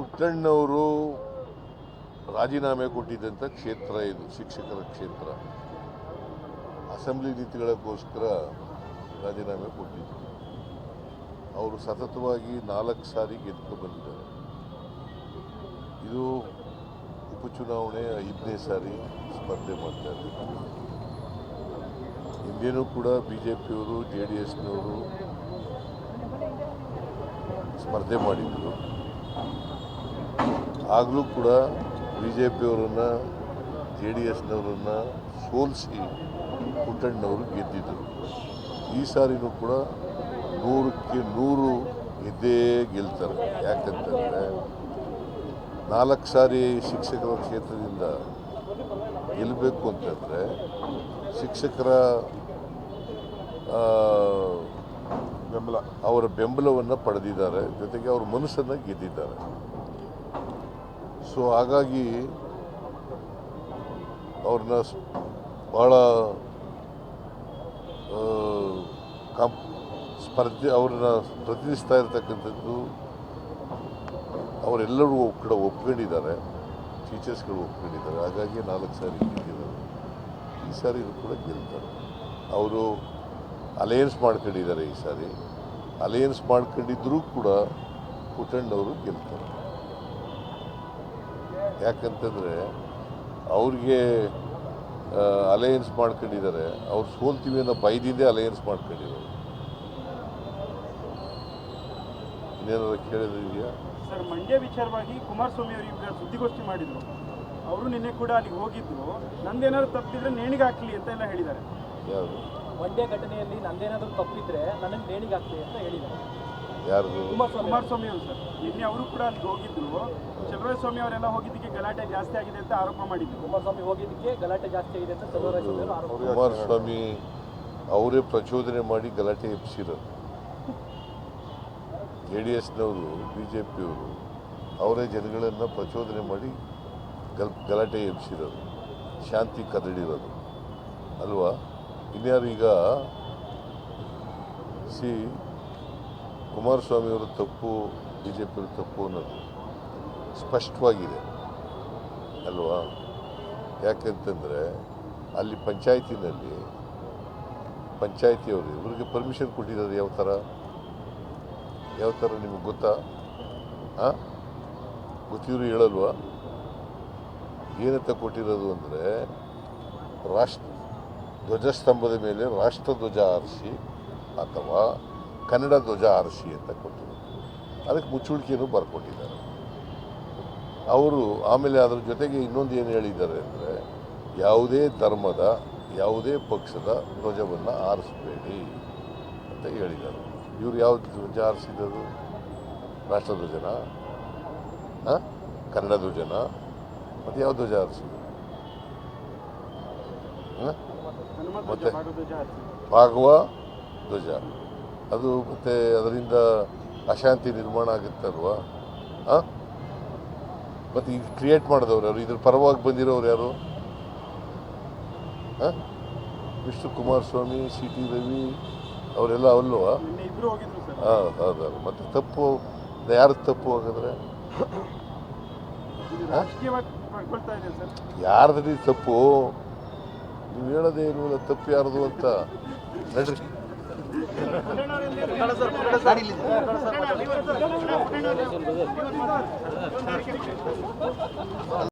ಪುಟ್ಟಣ್ಣವರು ರಾಜೀನಾಮೆ ಕೊಟ್ಟಿದ್ದಂಥ ಕ್ಷೇತ್ರ ಇದು, ಶಿಕ್ಷಕರ ಕ್ಷೇತ್ರ. ಅಸೆಂಬ್ಲಿ ನೀತಿಗಳಕ್ಕೋಸ್ಕರ ರಾಜೀನಾಮೆ ಕೊಟ್ಟಿದ್ದರು ಅವರು ಸತತವಾಗಿ ನಾಲ್ಕು ಸಾರಿ ಗೆದ್ದು ಬಂದಿದ್ದಾರೆ. ಇದು ಉಪಚುನಾವಣೆ ಐದನೇ ಸಾರಿ ಸ್ಪರ್ಧೆ ಮಾಡ್ತಾ ಹಿಂದೇನೂ ಕೂಡ ಬಿ ಜೆ ಪಿಯವರು ಜೆ ಡಿ ಎಸ್ನವರು ಸ್ಪರ್ಧೆ ಮಾಡಿದ್ರು. ಆಗಲೂ ಕೂಡ ಬಿ ಜೆ ಪಿಯವರನ್ನು ಜೆ ಡಿ ಎಸ್ನವರನ್ನು ಸೋಲಿಸಿ ಪುಟ್ಟಣ್ಣವರು ಗೆದ್ದಿದ್ದರು. ಈ ಸಾರಿನೂ ಕೂಡ ನೂರಕ್ಕೆ ನೂರು ಇದ್ದೇ ಗೆಲ್ತಾರೆ. ಯಾಕಂತಂದರೆ ನಾಲ್ಕು ಸಾರಿ ಶಿಕ್ಷಕರ ಕ್ಷೇತ್ರದಿಂದ ಗೆಲ್ಲಬೇಕು ಅಂತಂದರೆ ಶಿಕ್ಷಕರ ಬೆಂಬಲ, ಅವರ ಬೆಂಬಲವನ್ನು ಪಡೆದಿದ್ದಾರೆ. ಜೊತೆಗೆ ಅವ್ರ ಮನಸ್ಸನ್ನು ಗೆದ್ದಿದ್ದಾರೆ. ಸೊ ಹಾಗಾಗಿ ಅವ್ರನ್ನ ಭಾಳ ಕಾಂಪ್ ಸ್ಪರ್ಧೆ, ಅವ್ರನ್ನ ಪ್ರತಿನಿಧಿಸ್ತಾ ಇರ್ತಕ್ಕಂಥದ್ದು ಅವರೆಲ್ಲರೂ ಕೂಡ ಒಪ್ಕೊಂಡಿದ್ದಾರೆ. ಟೀಚರ್ಸ್ಗಳು ಒಪ್ಕೊಂಡಿದ್ದಾರೆ. ಹಾಗಾಗಿ ನಾಲ್ಕು ಸಾರಿ ಗೆದ್ದಿದ್ದಾರೆ. ಈ ಸಾರಿ ಕೂಡ ಗೆಲ್ತಾರೆ. ಅವರು ಅಲಯನ್ಸ್ ಮಾಡ್ಕೊಂಡಿದ್ದಾರೆ ಈ ಸಾರಿ. ಅಲಯನ್ಸ್ ಮಾಡ್ಕೊಂಡಿದ್ರೂ ಕೂಡ ಪುಟ್ಟಣ್ಣವರು ಗೆಲ್ತಾರೆ. ಯಾಕಂತಂದರೆ ಅವ್ರಿಗೆ ಅಲಯನ್ಸ್ ಮಾಡ್ಕೊಂಡಿದ್ದಾರೆ. ಅವ್ರು ಸೋಲ್ತೀವಿ ಅನ್ನೋ ಬೈದಿಂದೇ ಅಲಯನ್ಸ್ ಮಾಡ್ಕೊಂಡಿದ್ದಾರೆ ಇನ್ನೇನಾದ್ರು ಕೇಳಿದ್ರೆ ಇದೆಯಾ? ಸರ್ ಮಂಡ್ಯ ವಿಚಾರವಾಗಿ ಕುಮಾರಸ್ವಾಮಿ ಅವರು ಈಗ ಸುದ್ದಿಗೋಷ್ಠಿ ಮಾಡಿದ್ರು. ಅವರು ನಿನ್ನೆ ಕೂಡ ಅಲ್ಲಿಗೆ ಹೋಗಿದ್ರು. ನಂದೇನಾದ್ರು ತಪ್ಪಿದ್ರೆ ನೇಣಿಗೆ ಹಾಕ್ಲಿ ಅಂತ ಎಲ್ಲ ಹೇಳಿದ್ದಾರೆ. ಮಂಡ್ಯ ಘಟನೆಯಲ್ಲಿ ನಂದೇನಾದ್ರೂ ತಪ್ಪಿದ್ರೆ ನನಗೆ ನೇಣಿಗೆ ಹಾಕ್ಲಿ ಅಂತ ಹೇಳಿದ್ದಾರೆ. ಯಾರ್ದು? ಕುಮಾರಸ್ವಾಮಿ ಅವರು ಸರ್. ನಿನ್ನೆ ಅವರು ಕೂಡ ಅಲ್ಲಿ ಹೋಗಿದ್ರು. ಸ್ವಾಮಿ ಅವರೆಲ್ಲ ಹೋಗಿದ್ದಕ್ಕೆ ಗಲಾಟೆ ಜಾಸ್ತಿ ಆಗಿದೆ ಅಂತ ಆರೋಪ ಮಾಡಿದ್ರು. ಕುಮಾರಸ್ವಾಮಿ ಹೋಗಿದ್ದಕ್ಕೆ ಗಲಾಟೆ ಜಾಸ್ತಿ ಆಗಿದೆ ಅಂತ ಚಂದ್ರರಾಜ್ ಅವರು ಆರೋಪ ಕುಮಾರಸ್ವಾಮಿ ಅವರೇ ಪ್ರಚೋದನೆ ಮಾಡಿ ಗಲಾಟೆ ಎಬ್ಸಿರೋದು ಜೆ ಡಿ ಎಸ್ನವರು ಬಿ ಜೆ ಪಿಯವರು ಅವರೇ ಜನಗಳನ್ನು ಪ್ರಚೋದನೆ ಮಾಡಿ ಗಲ್ ಗಲಾಟೆ ಎಬ್ಸಿರೋದು ಶಾಂತಿ ಕದಡಿರೋದು. ಅಲ್ವಾ? ಇನ್ಯಾರು ಈಗ ಸಿ ಕುಮಾರಸ್ವಾಮಿಯವರ ತಪ್ಪು ಬಿ ಜೆ ಪಿಯವ್ರ ತಪ್ಪು ಅನ್ನೋದು ಸ್ಪಷ್ಟವಾಗಿದೆ, ಅಲ್ವಾ? ಯಾಕೆಂತಂದರೆ ಅಲ್ಲಿ ಪಂಚಾಯತಿನಲ್ಲಿ ಪಂಚಾಯತಿಯವರು ಇವರಿಗೆ ಪರ್ಮಿಷನ್ ಕೊಟ್ಟಿದ್ದಾರೆ ಯಾವ ಥರ? ಯಾವ ಥರ ನಿಮಗೆ ಗೊತ್ತಾ? ಹಾಂ ಗೊತ್ತಿದ್ರು ಹೇಳಲ್ವಾ? ಏನಂತ ಕೊಟ್ಟಿರೋದು ಅಂದರೆ ರಾಷ್ಟ್ರ ಧ್ವಜಸ್ತಂಭದ ಮೇಲೆ ರಾಷ್ಟ್ರಧ್ವಜ ಆರಿಸಿ ಅಥವಾ ಕನ್ನಡ ಧ್ವಜ ಆರಿಸಿ ಅಂತ ಕೊಟ್ಟರು ಅದಕ್ಕೆ ಮುಚ್ಚುಳಿಕೆಯನ್ನು ಬರ್ಕೊಟ್ಟಿದ್ದಾರೆ. ಅವರು ಆಮೇಲೆ ಅದರ ಜೊತೆಗೆ ಇನ್ನೊಂದು ಏನು ಹೇಳಿದ್ದಾರೆ ಅಂದರೆ, ಯಾವುದೇ ಧರ್ಮದ, ಯಾವುದೇ ಪಕ್ಷದ ಧ್ವಜವನ್ನು ಆರಿಸಬೇಡಿ ಅಂತ ಹೇಳಿದ್ದಾರೆ. ಇವರು ಯಾವ ಧ್ವಜ ಆರಿಸಿದರು ರಾಷ್ಟ್ರಧ್ವಜನ ಕನ್ನಡ ಧ್ವಜನ? ಮತ್ತು ಯಾವ ಧ್ವಜ ಆರಿಸಿದ್ರು ಮತ್ತೆ? ಭಾಗವ ಧ್ವಜ. ಅದು ಮತ್ತು ಅದರಿಂದ ಅಶಾಂತಿ ನಿರ್ಮಾಣ ಆಗುತ್ತಲ್ವಾ? ಹಾಂ ಮತ್ತು ಇದು ಕ್ರಿಯೇಟ್ ಮಾಡಿದವ್ರು ಯಾರು? ಇದ್ರ ಪರವಾಗಿ ಬಂದಿರೋರು ಯಾರು? ಹಾಂ ವಿಷ್ಣು ಕುಮಾರಸ್ವಾಮಿ ಸಿ ಟಿ ರವಿ ಅವರೆಲ್ಲ ಅಲ್ವಾ ಹಾಂ ಹೌದೌದು ಮತ್ತು ತಪ್ಪು ಯಾರು ತಪ್ಪು ಹಾಗಾದ್ರೆ? ಯಾರ್ದ್ರಿ ತಪ್ಪು? ನೀವು ಹೇಳೋದೇ ಇಲ್ವಲ್ಲ ತಪ್ಪು ಯಾರದು ಅಂತ. ನಡ್ರಿ. ಸರ್